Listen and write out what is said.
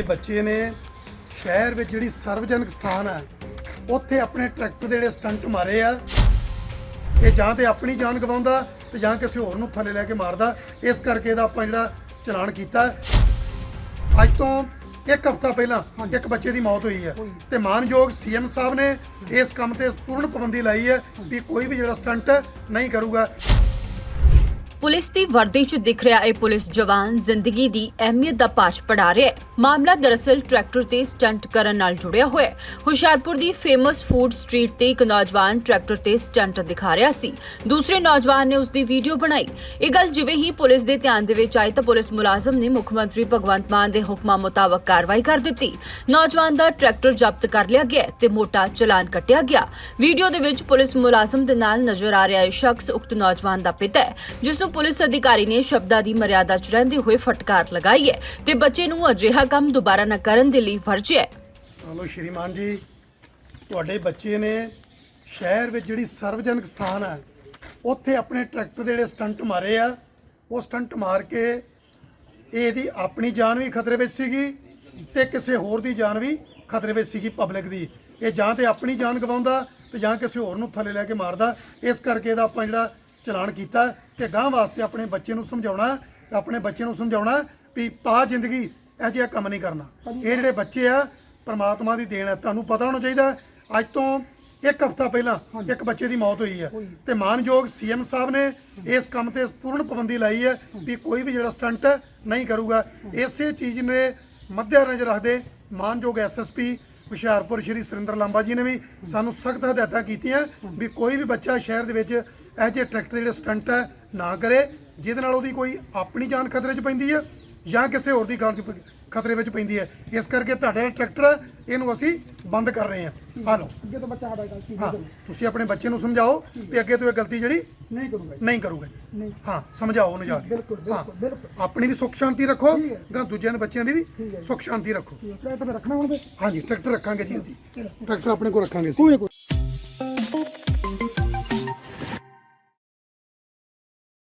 ਤੁਹਾਡੇ ਬੱਚੇ ਨੇ ਸ਼ਹਿਰ ਵਿੱਚ ਜਿਹੜੀ ਸਰਵਜਨਕ ਸਥਾਨ ਹੈ ਉੱਥੇ ਆਪਣੇ ਟਰੈਕਟਰ ਦੇ ਜਿਹੜੇ ਸਟੰਟ ਮਾਰੇ ਆ। ਇਹ ਜਾਂ ਤੇ ਆਪਣੀ ਜਾਨ ਗਵਾਉਂਦਾ ਤੇ ਜਾਂ ਕਿਸੇ ਹੋਰ ਨੂੰ ਥੱਲੇ ਲੈ ਕੇ ਮਾਰਦਾ। ਇਸ ਕਰਕੇ ਇਹਦਾ ਆਪਾਂ ਜਿਹੜਾ ਚਲਾਨ ਕੀਤਾ। ਅੱਜ ਤੋਂ ਇੱਕ ਹਫ਼ਤਾ ਪਹਿਲਾਂ ਇੱਕ ਬੱਚੇ ਦੀ ਮੌਤ ਹੋਈ ਹੈ ਤੇ ਮਾਨਯੋਗ ਸੀਐਮ ਸਾਹਿਬ ਨੇ ਇਸ ਕੰਮ ਤੇ ਪੂਰਨ ਪਾਬੰਦੀ ਲਾਈ ਹੈ ਵੀ ਕੋਈ ਵੀ ਜਿਹੜਾ ਸਟੰਟ ਨਹੀਂ ਕਰੂਗਾ। ਪੁਲਿਸ ਦੀ ਵਰਦੀ 'ਚ ਦਿਖ ਰਿਹਾ ਇਹ ਪੁਲਿਸ ਜਵਾਨ ਜ਼ਿੰਦਗੀ ਦੀ ਅਹਿਮੀਅਤ ਦਾ ਪਾਠ ਪੜਾ ਰਿਹਾ ਹੈ। ਮਾਮਲਾ ਦਰਅਸਲ ਟਰੈਕਟਰ ਤੇ ਸਟੰਟ ਕਰਨ ਨਾਲ ਜੁੜਿਆ ਹੋਇਆ ਹੈ। ਹੁਸ਼ਿਆਰਪੁਰ ਦੀ ਫੇਮਸ ਫੂਡ ਸਟਰੀਟ ਤੇ ਇੱਕ ਨੌਜਵਾਨ ਟਰੈਕਟਰ ਤੇ ਸਟੰਟ ਦਿਖਾ ਰਿਹਾ ਸੀ। ਦੂਸਰੇ ਨੌਜਵਾਨ ਨੇ ਉਸ ਦੀ ਵੀਡੀਓ ਬਣਾਈ। ਇਹ ਗੱਲ ਜਿਵੇਂ ਹੀ ਪੁਲਿਸ ਦੇ ਧਿਆਨ ਦੇ ਵਿੱਚ ਆਈ ਤਾਂ ਪੁਲਿਸ ਮੁਲਾਜ਼ਮ ਨੇ ਮੁੱਖ ਮੰਤਰੀ ਭਗਵੰਤ ਮਾਨ ਦੇ ਹੁਕਮਾਂ ਮੁਤਾਬਕ ਕਾਰਵਾਈ ਕਰ ਦਿੱਤੀ। ਨੌਜਵਾਨ ਦਾ ਟਰੈਕਟਰ ਜ਼ਬਤ ਕਰ ਲਿਆ ਗਿਆ ਤੇ ਮੋਟਾ ਚਲਾਨ ਕੱਟਿਆ ਗਿਆ। ਵੀਡੀਓ ਦੇ ਵਿੱਚ ਪੁਲਿਸ ਮੁਲਾਜ਼ਮ ਦੇ ਨਾਲ ਨਜ਼ਰ ਆ ਰਿਹਾ ਇਹ ਸ਼ਖਸ ਉਕਤ ਨੌਜਵਾਨ ਦਾ ਪਿਤਾ ਹੈ, ਜਿਸ ਨੂੰ ਪੁਲਿਸ ਅਧਿਕਾਰੀ ਨੇ ਸ਼ਬਦਾਂ ਦੀ ਮਰਿਆਦਾ 'ਚ ਰਹਿੰਦੇ ਹੋਏ ਫਟਕਾਰ ਲਗਾਈ ਹੈ ਤੇ ਬੱਚੇ ਨੂੰ ਅਜਿਹਾ ਕੰਮ ਦੁਬਾਰਾ ਨਾ ਕਰਨ ਦੇ ਲਈ ਵਰਜਿਆ ਹੈ। ਹਲੋ, ਸ਼੍ਰੀਮਾਨ ਜੀ, ਤੁਹਾਡੇ ਬੱਚੇ ਨੇ ਸ਼ਹਿਰ ਵਿੱਚ ਜਿਹੜੀ ਸਰਵਜਨਕ ਸਥਾਨ ਹੈ, ਉੱਥੇ ਆਪਣੇ ਟਰੈਕਟਰ ਦੇ ਜਿਹੜੇ ਸਟੰਟ ਮਾਰੇ ਆ, ਉਹ ਸਟੰਟ ਮਾਰ ਕੇ ਇਹਦੀ ਆਪਣੀ ਜਾਨ ਵੀ ਖਤਰੇ ਵਿੱਚ ਸੀਗੀ ਤੇ ਕਿਸੇ ਹੋਰ ਦੀ ਜਾਨ ਵੀ ਖਤਰੇ ਵਿੱਚ ਸੀਗੀ ਪਬਲਿਕ ਦੀ। ਇਹ ਜਾਂ ਤੇ ਆਪਣੀ ਜਾਨ ਗਵਾਉਂਦਾ ਤੇ ਜਾਂ ਕਿਸੇ ਹੋਰ ਨੂੰ ਥੱਲੇ ਲੈ ਕੇ ਮਾਰਦਾ। ਇਸ ਕਰਕੇ ਇਹਦਾ ਆਪਾਂ ਜਿਹੜਾ ਚਲਾਨ ਕੀਤਾ ਕਿ ਗਾਂ ਵਾਸਤੇ ਆਪਣੇ ਬੱਚੇ ਨੂੰ ਸਮਝਾਉਣਾ ਆਪਣੇ ਬੱਚੇ ਨੂੰ ਸਮਝਾਉਣਾ ਵੀ ਪਾ ਜ਼ਿੰਦਗੀ ਇਹ ਜਿਹਾ ਕੰਮ ਨਹੀਂ ਕਰਨਾ। ਇਹ ਜਿਹੜੇ ਬੱਚੇ ਆ ਪ੍ਰਮਾਤਮਾ ਦੀ ਦੇਣ ਹੈ ਤੁਹਾਨੂੰ ਪਤਾ ਹੋਣਾ ਚਾਹੀਦਾ ਅੱਜ ਤੋਂ ਇੱਕ ਹਫ਼ਤਾ ਪਹਿਲਾਂ ਇੱਕ ਬੱਚੇ ਦੀ ਮੌਤ ਹੋਈ ਹੈ ਤੇ ਮਾਨਯੋਗ ਸੀਐਮ ਸਾਹਿਬ ਨੇ ਇਸ ਕੰਮ ਤੇ ਪੂਰਨ ਪਾਬੰਦੀ ਲਾਈ ਹੈ ਵੀ ਕੋਈ ਵੀ ਜਿਹੜਾ ਸਟੰਟ ਨਹੀਂ ਕਰੂਗਾ। ਇਸੇ ਚੀਜ਼ ਨੇ ਮੱਦੇ ਨਜ਼ਰ ਰੱਖਦੇ ਮਾਨਯੋਗ ਐਸਐਸਪੀ ਹੁਸ਼ਿਆਰਪੁਰ ਸ਼੍ਰੀ ਸੁਰਿੰਦਰ ਲਾਂਬਾ ਜੀ ਨੇ ਵੀ ਸਾਨੂੰ ਸਖਤ ਹਦਾਇਤਾਂ ਕੀਤੀਆਂ ਵੀ ਕੋਈ ਵੀ ਬੱਚਾ ਸ਼ਹਿਰ ਦੇ ਵਿੱਚ ਇਹ ਜਿਹੇ ਟਰੈਕਟਰ ਜਿਹੜੇ ਸਟੰਟ ਹੈ ਨਾ ਕਰੇ ਜਿਹਦੇ ਨਾਲ ਉਹਦੀ ਕੋਈ ਆਪਣੀ ਜਾਨ ਖਤਰੇ 'ਚ ਪੈਂਦੀ ਹੈ ਜਾਂ ਕਿਸੇ ਹੋਰ ਦੀ ਜਾਨ ਖਤਰੇ ਵਿੱਚ ਪੈਂਦੀ ਹੈ। ਇਸ ਕਰਕੇ ਤੁਹਾਡਾ ਟਰੈਕਟਰ ਹੈ ਇਹਨੂੰ ਅਸੀਂ ਬੰਦ ਕਰ ਰਹੇ ਹਾਂ। ਆ ਲਓ। ਅੱਗੇ ਤੋਂ ਬੱਚਾ ਸਾਡਾ ਗਲਤੀ ਹਾਂ ਤੁਸੀਂ ਆਪਣੇ ਬੱਚੇ ਨੂੰ ਸਮਝਾਓ ਵੀ ਅੱਗੇ ਤੋਂ ਇਹ ਗਲਤੀ ਜਿਹੜੀ ਨਹੀਂ ਕਰੂਗਾ ਜੀ। ਨਹੀਂ ਕਰੂਗਾ ਜੀ। ਨਹੀਂ। ਹਾਂ ਸਮਝਾਓ ਉਹਨੂੰ ਜਾ ਕੇ। ਬਿਲਕੁਲ ਹਾਂ। ਬਿਲਕੁਲ ਆਪਣੀ ਵੀ ਸੁੱਖ ਸ਼ਾਂਤੀ ਰੱਖੋ ਠੀਕ ਹੈ। ਗਾਂ ਦੂਜਿਆਂ ਦੇ ਬੱਚਿਆਂ ਦੀ ਵੀ ਠੀਕ ਹੈ। ਸੁੱਖ ਸ਼ਾਂਤੀ ਰੱਖੋ। ਟਰੈਕਟਰ ਰੱਖਣਾ ਹੁਣ ਹਾਂਜੀ ਟਰੈਕਟਰ ਰੱਖਾਂਗੇ ਜੀ ਅਸੀਂ। ਟਰੈਕਟਰ ਆਪਣੇ ਕੋਲ ਰੱਖਾਂਗੇ ਅਸੀਂ।